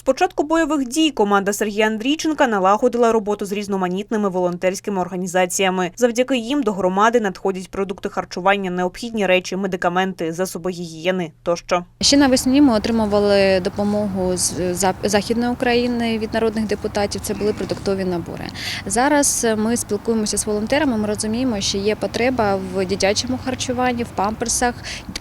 З початку бойових дій команда Сергія Андрійченка налагодила роботу з різноманітними волонтерськими організаціями. Завдяки їм до громади надходять продукти харчування, необхідні речі, медикаменти, засоби гігієни тощо. Ще навесні ми отримували допомогу з Західної України від народних депутатів. Це були продуктові набори. Зараз ми спілкуємося з волонтерами. Ми розуміємо, що є потреба в дитячому харчуванні, в памперсах,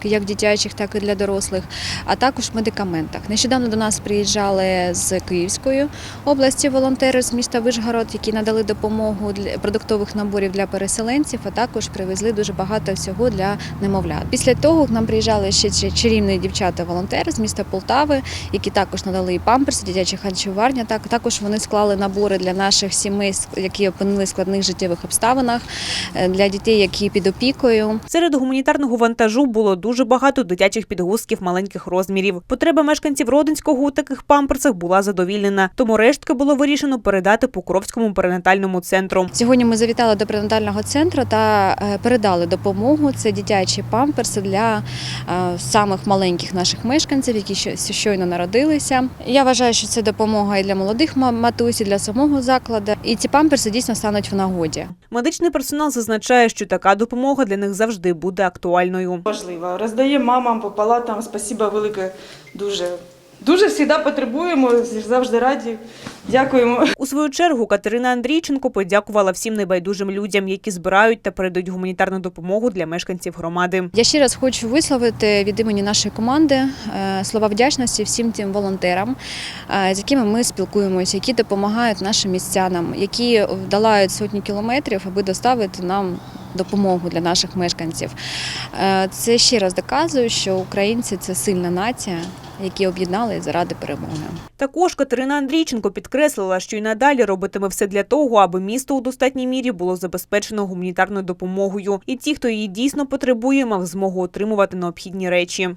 як дитячих, так і для дорослих, а також в медикаментах. Нещодавно до нас приїжджали з Київської області волонтери з міста Вишгород, які надали допомогу для продуктових наборів для переселенців, а також привезли дуже багато всього для немовлят. Після того к нам приїжджали ще чарівні дівчата-волонтери з міста Полтави, які також надали і памперси, дитячі харчування. Так також вони склали набори для наших сімей, які опинилися в складних життєвих обставинах, е, для дітей, які під опікою. Серед гуманітарного вантажу було дуже багато дитячих підгузків маленьких розмірів. Потреба мешканців Родинського у таких памперсах була задовільнена, тому рештки було вирішено передати Покровському перинатальному центру. Сьогодні ми завітали до пренатального центру та е, передали допомогу. Це дитячі памперси для е, самих маленьких наших мешканців, які щойно народилися. Я вважаю, що це допомога і для молодих ма- матусь, і для самого закладу. І ці памперси дійсно стануть в нагоді. Медичний персонал зазначає, що така допомога для них завжди буде актуальною. Важливо. Роздаємо мамам по палатам. Спасибо велике. Дуже. Дуже завжди потребуємо, завжди раді. Дякуємо. У свою чергу Катерина Андрійченко подякувала всім небайдужим людям, які збирають та передають гуманітарну допомогу для мешканців громади. Я ще раз хочу висловити від імені нашої команди е, слова вдячності всім тим волонтерам, е, з якими ми спілкуємося, які допомагають нашим містянам, які долають сотні кілометрів, аби доставити нам. Допомогу для наших мешканців. Е, Це ще раз доказує, що українці це сильна нація, які об'єднали заради перемоги. Також Катерина Андрійченко підкреслила, що й надалі робитиме все для того, аби місто у достатній мірі було забезпечено гуманітарною допомогою, і ті, хто її дійсно потребує, мав змогу отримувати необхідні речі.